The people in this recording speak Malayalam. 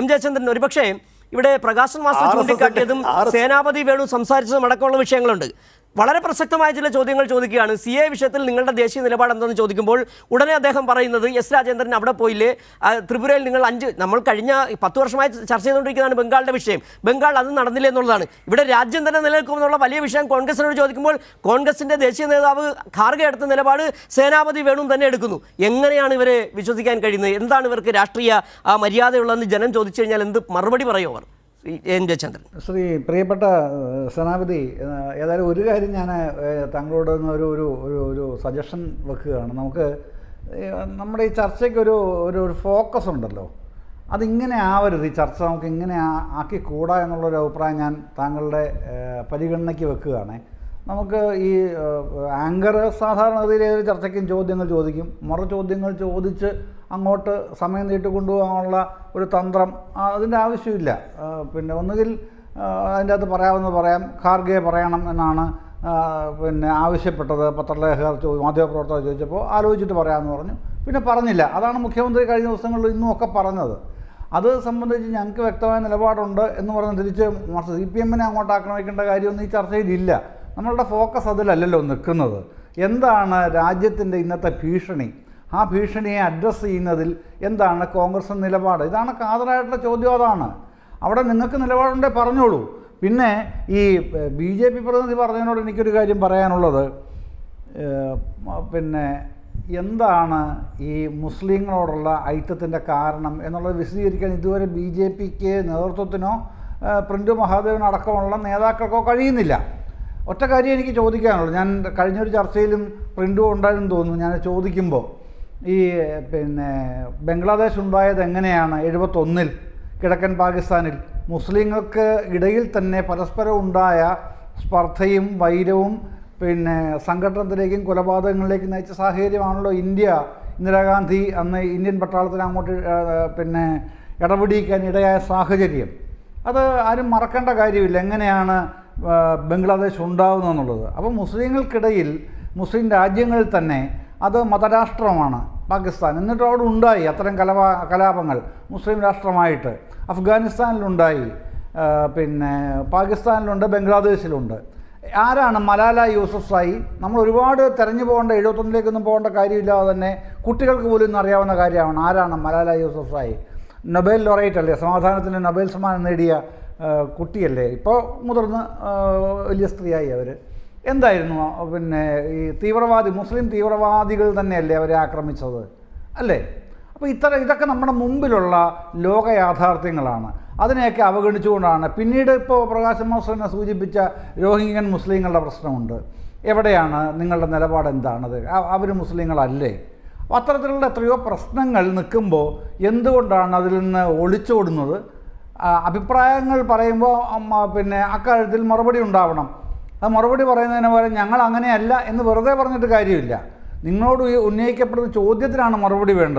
എം ജയചന്ദ്രൻ ഒരുപക്ഷെ ഇവിടെ പ്രകാശൻ മാസ്റ്റർ ചൂണ്ടിക്കാട്ടിയതും സേനാപതി വേണു സംസാരിച്ചതും അടക്കമുള്ള വിഷയങ്ങളുണ്ട്. വളരെ പ്രസക്തമായ ചില ചോദ്യങ്ങൾ ചോദിക്കുകയാണ്. സി എ വിഷയത്തിൽ നിങ്ങളുടെ ദേശീയ നിലപാട് എന്തെന്ന് ചോദിക്കുമ്പോൾ ഉടനെ അദ്ദേഹം പറയുന്നത് എസ് രാജേന്ദ്രൻ അവിടെ പോയില്ലേ? ത്രിപുരയിൽ നിങ്ങൾ അഞ്ച് നമ്മൾ കഴിഞ്ഞ പത്ത് വർഷമായി ചർച്ച ചെയ്തുകൊണ്ടിരിക്കുന്നതാണ് ബംഗാളിന്റെ വിഷയം. ബംഗാൾ അത് നടന്നില്ല എന്നുള്ളതാണ്. ഇവിടെ രാജ്യം തന്നെ നിലനിൽക്കുമെന്നുള്ള വലിയ വിഷയം കോൺഗ്രസിനോട് ചോദിക്കുമ്പോൾ കോൺഗ്രസിന്റെ ദേശീയ നേതാവ് ഖാർഗെ എടുത്ത നിലപാട് സേനാപതി വേണു തന്നെ എടുക്കുന്നു. എങ്ങനെയാണ് ഇവരെ വിശ്വസിക്കാൻ കഴിയുന്നത്? എന്താണ് ഇവർക്ക് രാഷ്ട്രീയ ആ, മര്യാദയുള്ളതെന്ന് ജനം ചോദിച്ചു കഴിഞ്ഞാൽ എന്ത് മറുപടി പറയും അവർ? എൻ ജയചന്ദ്രൻ. ശ്രീ പ്രിയപ്പെട്ട സേനാപതി ഏതായാലും ഒരു കാര്യം ഞാൻ താങ്കളോട് ഒരു ഒരു ഒരു ഒരു സജഷൻ വെക്കുകയാണ്. നമുക്ക് നമ്മുടെ ഈ ചർച്ചയ്ക്ക് ഒരു ഒരു ഒരു ഫോക്കസ് ഉണ്ടല്ലോ. അതിങ്ങനെ ആവരുത് ഈ ചർച്ച നമുക്ക് ഇങ്ങനെ ആക്കി എന്നുള്ളൊരു അഭിപ്രായം ഞാൻ താങ്കളുടെ പരിഗണനയ്ക്ക് വെക്കുകയാണ്. നമുക്ക് ഈ ആങ്കർ സാധാരണഗതിയിൽ ഏതൊരു ചർച്ചയ്ക്കും ചോദ്യങ്ങൾ ചോദിക്കും. മറു ചോദ്യങ്ങൾ ചോദിച്ച് അങ്ങോട്ട് സമയം നീട്ടിക്കൊണ്ടുപോകാനുള്ള ഒരു തന്ത്രം അതിന്റെ ആവശ്യമില്ല. പിന്നെ ഒന്നുകിൽ അതിന്റെ അകത്ത് പറയാമെന്ന് പറയാം ഖാർഗെ പറയണം എന്നാണ് പിന്നെ ആവശ്യപ്പെട്ടത്. പത്രലേഖകർ ചോദി മാധ്യമപ്രവർത്തകർ ചോദിച്ചപ്പോൾ ആലോചിച്ചിട്ട് പറയാമെന്ന് പറഞ്ഞു. പിന്നെ പറഞ്ഞില്ല. അതാണ് മുഖ്യമന്ത്രി കഴിഞ്ഞ ദിവസങ്ങളിൽ ഇന്നും ഒക്കെ പറഞ്ഞത്. അത് സംബന്ധിച്ച് ഞങ്ങൾക്ക് വ്യക്തമായ നിലപാടുണ്ട് എന്ന് പറഞ്ഞ് തിരിച്ച് സി പി എമ്മിനെ അങ്ങോട്ട് ആക്രമിക്കേണ്ട കാര്യമൊന്നും ഈ ചർച്ചയിലില്ല നമ്മളുടെ ഫോക്കസ് അതിലല്ലല്ലോ നിൽക്കുന്നത്. എന്താണ് രാജ്യത്തിന്റെ ഇന്നത്തെ ഭീഷണി? ആ ഭീഷണിയെ അഡ്രസ്സ് ചെയ്യുന്നതിൽ എന്താണ് കോൺഗ്രസ് നിലപാട്? ഇതാണ് കാതലായിട്ടുള്ള ചോദ്യം അതാണ്. അവിടെ നിങ്ങൾക്ക് നിലപാടുണ്ടെങ്കിൽ പറഞ്ഞോളൂ. പിന്നെ ഈ ബി ജെ പി പ്രതിനിധി പറഞ്ഞതിനോട് എനിക്കൊരു കാര്യം പറയാനുള്ളത്. പിന്നെ എന്താണ് ഈ മുസ്ലിങ്ങളോടുള്ള ഐക്യത്തിന്റെ കാരണം എന്നുള്ളത് വിശദീകരിക്കാൻ ഇതുവരെ ബി ജെ പിക്ക് നേതൃത്വത്തിനോ പ്രിൻഡു പ്രിന്റു മഹാദേവനോ അടക്കമുള്ള നേതാക്കൾക്കോ കഴിയുന്നില്ല. ഒറ്റ കാര്യം എനിക്ക് ചോദിക്കാനുള്ളൂ. ഞാൻ കഴിഞ്ഞൊരു ചർച്ചയിലും പ്രിന്റു ഉണ്ടായിരുന്നു തോന്നുന്നു. ഞാൻ ചോദിക്കുമ്പോൾ ഈ പിന്നെ ബംഗ്ലാദേശ് ഉണ്ടായത് എങ്ങനെയാണ്? എഴുപത്തൊന്നിൽ കിഴക്കൻ പാകിസ്ഥാനിൽ. മുസ്ലിങ്ങൾക്ക് ഇടയിൽ തന്നെ പരസ്പരം ഉണ്ടായ സ്പർദ്ധയും വൈരവും പിന്നെ സംഘടനത്തിലേക്കും കൊലപാതകങ്ങളിലേക്കും നയിച്ച സാഹചര്യമാണല്ലോ ഇന്ത്യ. ഇന്ദിരാഗാന്ധി അന്ന് ഇന്ത്യൻ പട്ടാളത്തിന് അങ്ങോട്ട് പിന്നെ ഇടപെടിക്കാൻ ഇടയായ സാഹചര്യം. അത് ആരും മറക്കേണ്ട കാര്യമില്ല. എങ്ങനെയാണ് ബംഗ്ലാദേശ് ഉണ്ടാകുന്നതെന്നുള്ളത് അപ്പോൾ മുസ്ലിങ്ങൾക്കിടയിൽ മുസ്ലിം രാജ്യങ്ങളിൽ തന്നെ അത് മതരാഷ്ട്രമാണ്. പാകിസ്ഥാൻ. എന്നിട്ട് അവിടെ ഉണ്ടായി അത്തരം കലപാ കലാപങ്ങൾ. മുസ്ലിം രാഷ്ട്രമായിട്ട്. അഫ്ഗാനിസ്ഥാനിലുണ്ടായി. പിന്നെ പാകിസ്ഥാനിലുണ്ട് ബംഗ്ലാദേശിലുണ്ട്. ആരാണ് മലാല യൂസഫ് സായി? നമ്മൾ ഒരുപാട് തെരഞ്ഞു പോകേണ്ട എഴുപത്തൊന്നിലേക്കൊന്നും പോകേണ്ട കാര്യമില്ലാതെ തന്നെ കുട്ടികൾക്ക് പോലും ഇന്ന് അറിയാവുന്ന കാര്യമാണ്. ആരാണ് Malala Yousafzai? Nobel laureate അല്ലേ? സമാധാനത്തിന് നൊബേൽ സമ്മാനം നേടിയ കുട്ടിയല്ലേ? ഇപ്പോൾ മുതിർന്ന് വലിയ സ്ത്രീയായി അവർ എന്തായിരുന്നു പിന്നെ ഈ തീവ്രവാദി മുസ്ലിം തീവ്രവാദികൾ തന്നെയല്ലേ അവരെ ആക്രമിച്ചത്? അല്ലേ? അപ്പോൾ ഇത്ര ഇതൊക്കെ നമ്മുടെ മുമ്പിലുള്ള ലോക യാഥാർത്ഥ്യങ്ങളാണ്. അതിനെയൊക്കെ അവഗണിച്ചുകൊണ്ടാണ്. പിന്നീട് ഇപ്പോൾ പ്രകാശ് മോസനെ സൂചിപ്പിച്ച രോഹിംഗ്യൻ മുസ്ലിങ്ങളുടെ പ്രശ്നമുണ്ട്. എവിടെയാണ് നിങ്ങളുടെ നിലപാട് എന്താണത് അവർ മുസ്ലിങ്ങളല്ലേ? അത്തരത്തിലുള്ള എത്രയോ പ്രശ്നങ്ങൾ നിൽക്കുമ്പോൾ എന്തുകൊണ്ടാണ് അതിൽ നിന്ന് ഒളിച്ചോടുന്നത്? അഭിപ്രായങ്ങൾ പറയുമ്പോൾ പിന്നെ അക്കാര്യത്തിൽ മറുപടി ഉണ്ടാവണം. ആ മറുപടി പറയുന്നതിന് പകരം ഞങ്ങൾ അങ്ങനെയല്ല എന്ന് വെറുതെ പറഞ്ഞിട്ട് കാര്യമില്ല. നിങ്ങളോട് ഉന്നയിക്കപ്പെടുന്ന ചോദ്യത്തിനാണ് മറുപടി വേണ്ടത്.